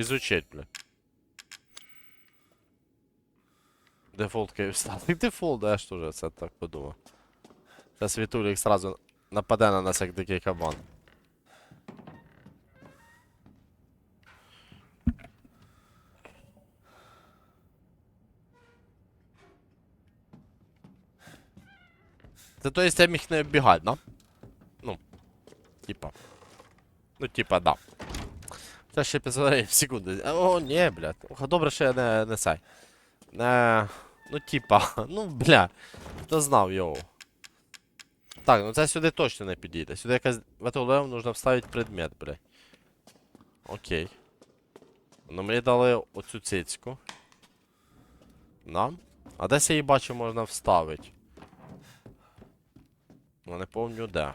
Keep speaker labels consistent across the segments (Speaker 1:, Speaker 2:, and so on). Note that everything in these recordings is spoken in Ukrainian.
Speaker 1: Изучить, бля. Дефолт Київстар. І дефолт, я ж теж це так подумав. Зараз Вітулік сразу нападе на нас як дикий кабан. Це то есть я міг не оббігати, да? Ну. Типа. Ну, типа, да. Це ще 500 в секунду. О, ні, блядь. Ох, Добре, що я не, не цей. Не... Ну, типа, ну, бля. Хто знав його. Так, ну це сюди точно не підійде. Сюди якась в эту леву нужно вставити предмет, блядь. Окей. Ну мені дали оцю цицьку. Нам? А десь я її бачу можна вставити. Ну не помню де.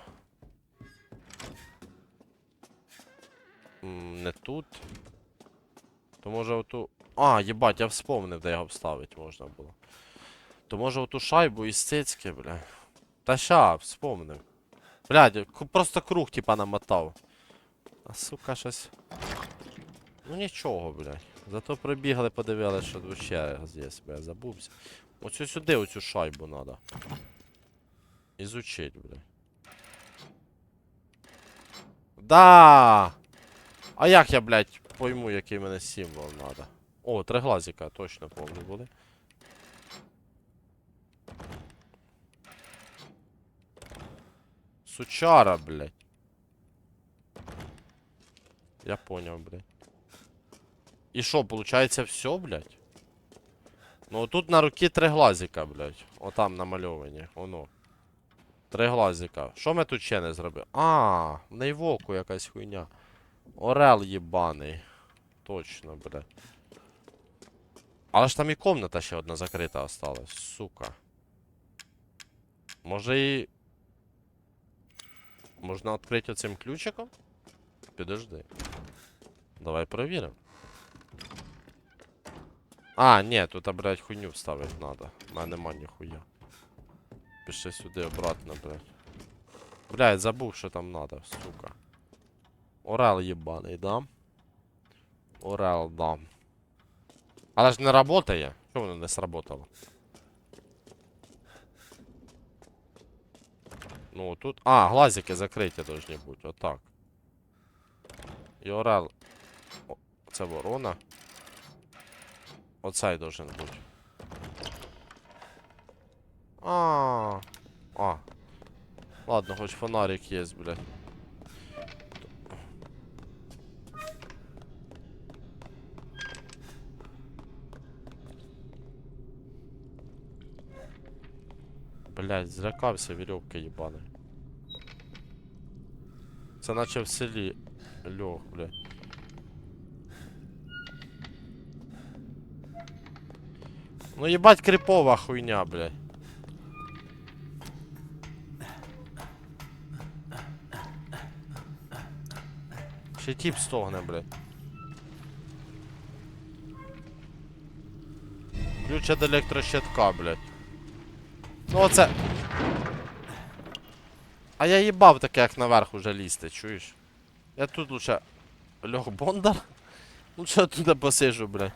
Speaker 1: Не тут. То може оту. А, їбать, я вспомнив, де його вставити можна було. То може оту шайбу із цицьки, бля. Та ща, вспомнив. Блядь, просто круг типа намотав. А сука щось. Ну нічого, блядь. Зато прибігли, подивилися, що ще є, бля, забувся. Оцю сюди, оцю шайбу надо. Изучить, бля. Да! А як я, блядь, пойму, який мене символ надо? О, три глазика, точно помню були. Сучара, блядь. Я понял, блядь. І що, получається все, блядь? Ну тут на руки три глазика, блядь. Отам намальовані, воно. Три глазика. Що ми тут ще не зробили? А, в неї в оку якась хуйня. Орел єбаний. Точно, блядь. Але ж там і комната ще одна закрита осталась, сука. Може і. Можна відкрити оцим ключиком? Підожди. Давай перевіримо. А, ні, тут, блядь, хуйню вставити надо. У мене нема ніхуя. Пиши сюди обратно, блядь. Блядь, забув, що там надо, сука. Орел єбаний, да? Орел, да. Але ж не работає. Чому воно не сработало? Ну, тут. А, глазики закриті должні бути, отак. І орел. О, це ворона. Оцей должен бути. А. А. Ладно, хоч фонарик є, блядь. Блять, злякався вірьовки їбаний. Це наче в селі льох, блядь. Ну їбать крипова хуйня, блядь. Ще тип стогне, блядь. Ключ від електрощитка, блядь. Ну оце. А я їбав таке, як наверх уже лізти, чуєш? Я тут лучше. Льох Бондар? Лучше я туди посижу, блядь.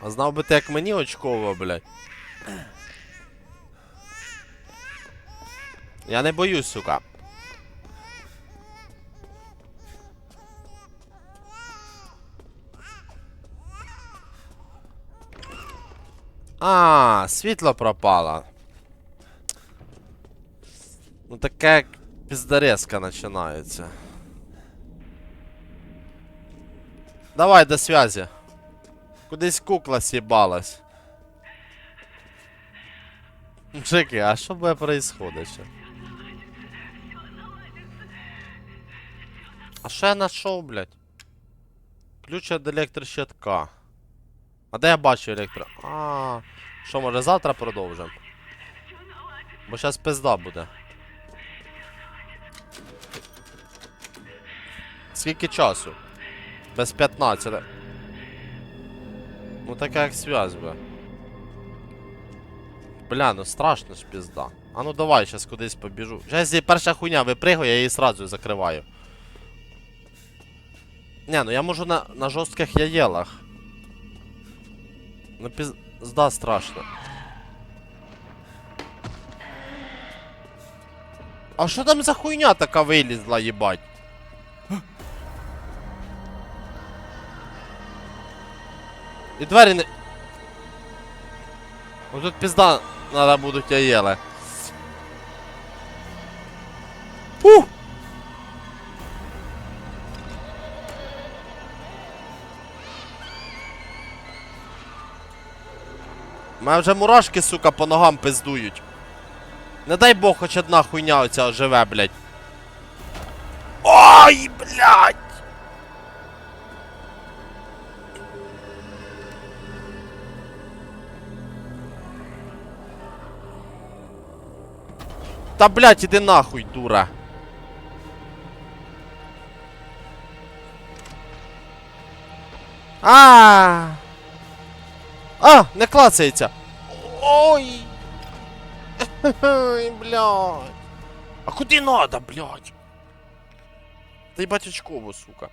Speaker 1: А знав би ти, як мені очково, блядь. Я не боюсь, сука. А, світло пропало. Ну таке як піздарезка починається. Давай до связи. Кудись кукла с'їбалась. Мужики, а що буде происходить А що я нашов, блядь? Ключ від електрощитка. А де я бачу електро... А, що, може завтра продовжимо? Бо зараз пизда буде. Скільки часу? Без 15. Ну така як связь, бля. Бля, ну страшно ж пізда. А ну давай, щас кудись побіжу. Зараз перша хуйня випригує, я її сразу закриваю. Не, ну я можу на, на жорстких яєлах. Ну пізда страшно. А що там за хуйня така вилізла, їбать? І двері не. Ну тут пізда надо будуть яєли. Фух! Мене вже мурашки, сука, по ногам пиздують. Не дай Бог, хоч одна хуйня оця оживе, блядь. Ой, блядь! Та блядь, іди нахуй, дура. А. А, не клацається. Ой. Ой, блядь. А куди надо, блядь? Та їбать очково, сука.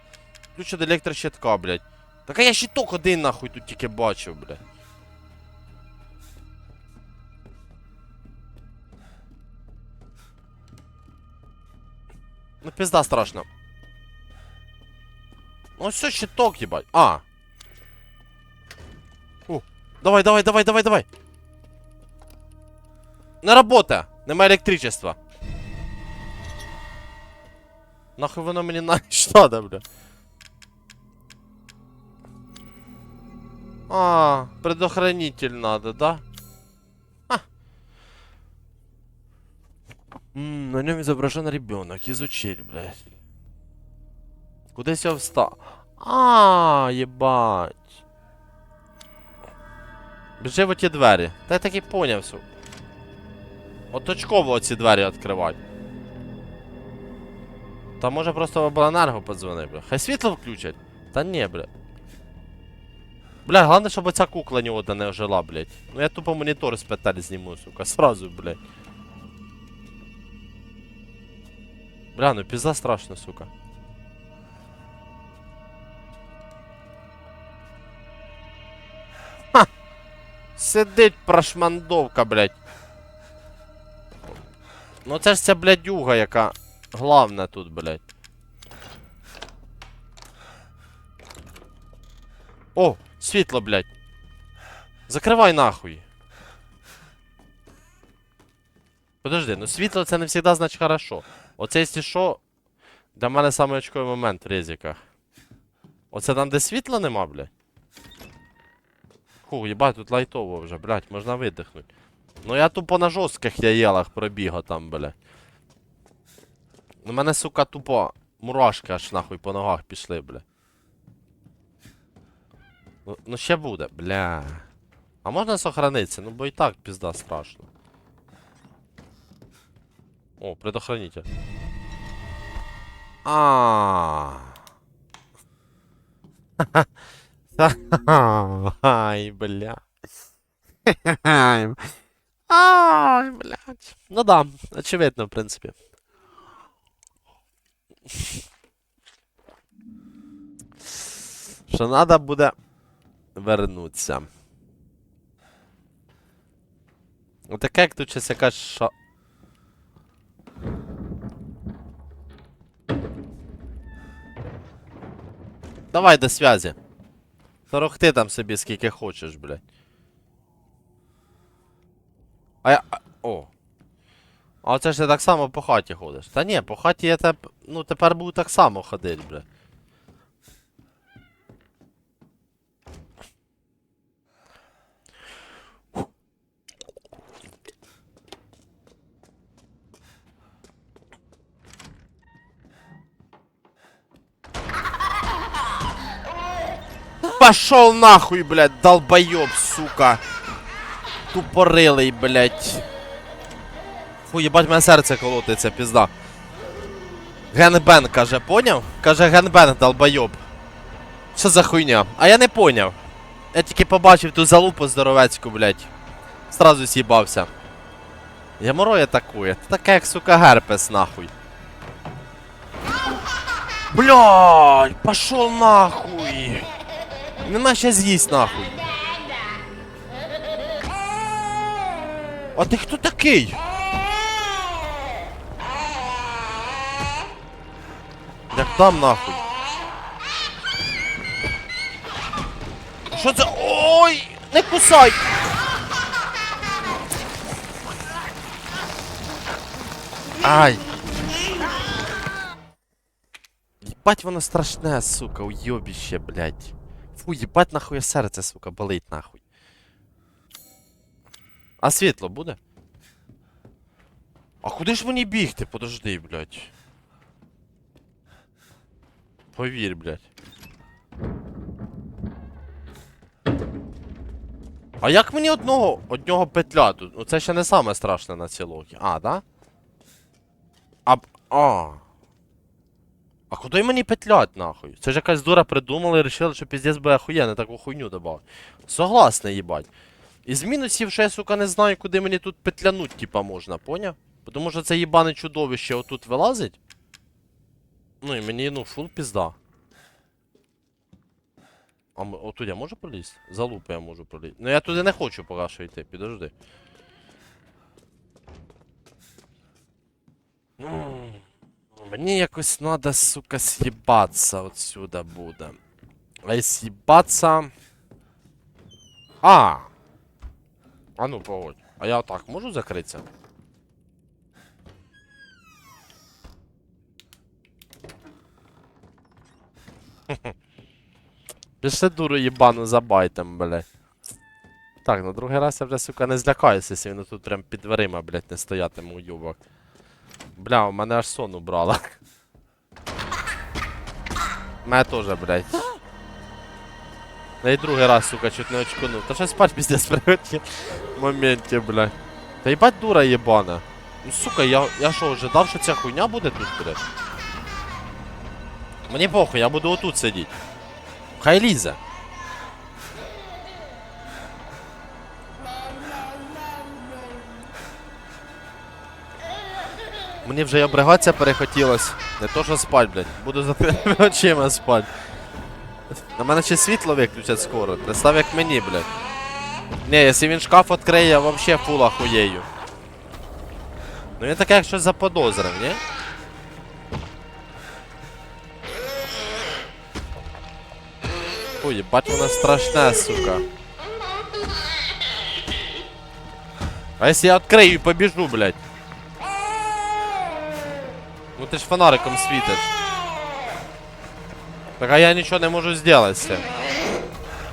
Speaker 1: Ключ від електрощитка, блядь. Так а я щиток один нахуй тут тільки бачив, блядь. Ну пизда страшно. Ну все, щиток, ебать. А. Давай, давай, давай, давай, давай. Не работа. Нема електричества. Нахуй воно мені на надо, бля. А, предохранитель надо, да? А. М, на нем изображен ребенок. Изучить, блядь. Кудись я встав. А, єбать. Біжи в оті двері. Та я так і поняв все. От очково оці двері відкривати. Та може просто в обленерго подзвони, бля. Хай світло включать. Та ні, бля. Бля, головне, щоб оця кукла ні одна не ожила, блядь. Ну я тупо монітор з петель зніму, сука. Сразу, блядь. Бля, ну пізда страшно, сука. Сидить прошмандовка, блядь. Ну це ж ця блядюга, яка главна тут, блядь. О, світло, блядь. Закривай нахуй. Подожди, ну світло це не завжди значить хорошо. Оце, якщо що, для мене самий очковий момент в резиках. Оце там, де світла нема, блядь. Фу, їбать, тут лайтово вже, блядь, можна видихнути. Ну я тупо на жорстких яєлах пробігав там, блядь. У мене, сука, тупо мурашки аж нахуй по ногах пішли, бля. Ну, ну ще буде, бля. А можна сохранитися? Ну бо і так пізда страшно. О, предохранитель. А. Ай, бля. Ай, блядь. Ну да, очевидно, в принципі. Що надо буде вернуться. Отаке, як тут щось якась ша... Давай до связи. Торохти там собі скільки хочеш, блядь. А я. О. А це ж ти так само по хаті ходиш. Та ні, по хаті я теп... ну тепер буду так само ходити, бля. Пошел нахуй, блядь, долбоёб, сука. Тупорилий, блядь. Фу, їбать, мене серце колотиться, пізда. Генбен каже, поняв? Каже генбен, долбойоб. Що за хуйня? А я не поняв. Я тільки побачив ту залупу здоровецьку, блядь. Сразу з'їбався. Геморой атакує. Це таке, як, сука, герпес, нахуй. Блядь, пошел нахуй. Нема ще з'їсть нахуй. А ти хто такий? Як там нахуй? Що це? Ой! Не кусай! Ай! Єбать воно страшне, сука, уйобіще, блядь. Фу, єбать нахуй серце, сука, болить нахуй. А світло буде? А куди ж мені бігти? Подожди, блядь. Повір, блядь. А як мені одного, одного петля тут? Ну це ще не саме страшне на цій. А, да? А. А. А куди мені петлять нахуй? Це ж якась дура придумала і вирішила, що піздець буде охуєнно, таку хуйню добавить. Согласне, їбать. Із мінусів, що я, сука, не знаю, куди мені тут петлянуть, типа, можна, поняв? Тому що це їбане чудовище отут вилазить. Ну і мені, ну, фул пізда. А отут я можу пролізти? За лупи я можу пролізти. Ну я туди не хочу поки що йти, підожди. Ну, Мені якось надо, сука, съебаться отсюда буде. А съебаться... А! А ну, погодь. А я отак можу закритися? Пішли дуру їбану за байтом, блядь. Так, на другий раз я вже, сука, не злякаюся, якщо він тут прям під дверима, блядь, не стоятиме уйобок. Бля, у мене аж сон убрала. Мене теж, блядь. Я і другий раз, сука, чуть не очкунув. Та щось спать піздець прилетів в моменті, блядь. Та їбать дура єбана. Ну сука, я, я що, ожидав, що ця хуйня буде тут, блядь? Мені похуй, я буду отут сидіти. Хай лізе. Мені вже і обригатися перехотілось. Не то, що спать, блядь. Буду за тими очима спать. На мене ще світло виключать скоро. Представ як мені, блядь. Не, якщо він шкаф відкриє, я вообще фул ахуєю. Ну він таке, як щось заподозрив, ні? Ой, ебать воно страшне, сука. А если я открою и побежу, блядь? Ну ти ж фонариком світиш. Так а я нічого не можу зробити з.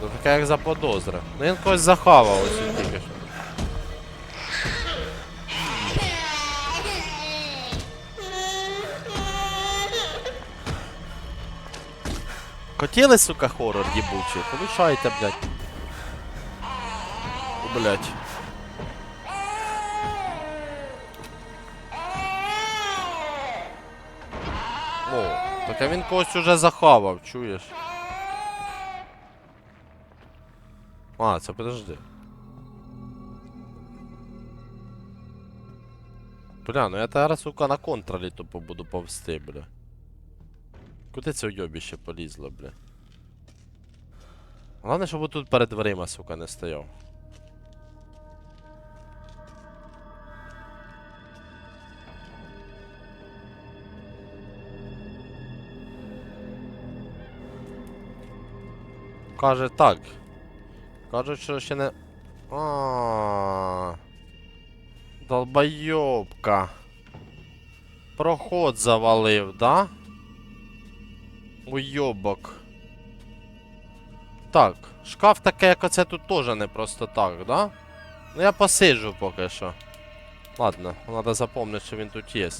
Speaker 1: Це таке як заподозра. Ну він когось захавав ось він тільки що. Хотіли, сука, хоррор їбучий? Получайте, блядь. Блядь. Так він когось уже захавав, чуєш? А, це подожди. Бля, ну я зараз, сука, на контролі тупо буду повсти, бля. Куди це уйобіще полізло, бля? Головне, щоб тут перед дверима, сука, не стояв. Каже так. Кажуть, що ще не. А. Долбойобка. Проход завалив, да? Уйобок. Так, шкаф таке, як оце тут теж не просто так, да? Ну я посиджу поки що. Ладно, треба запомнити, що він тут є.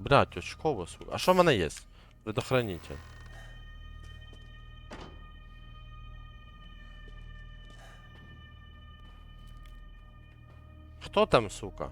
Speaker 1: Блять, очково, сука. А що в мене є? Предохранитель. Хто там, сука?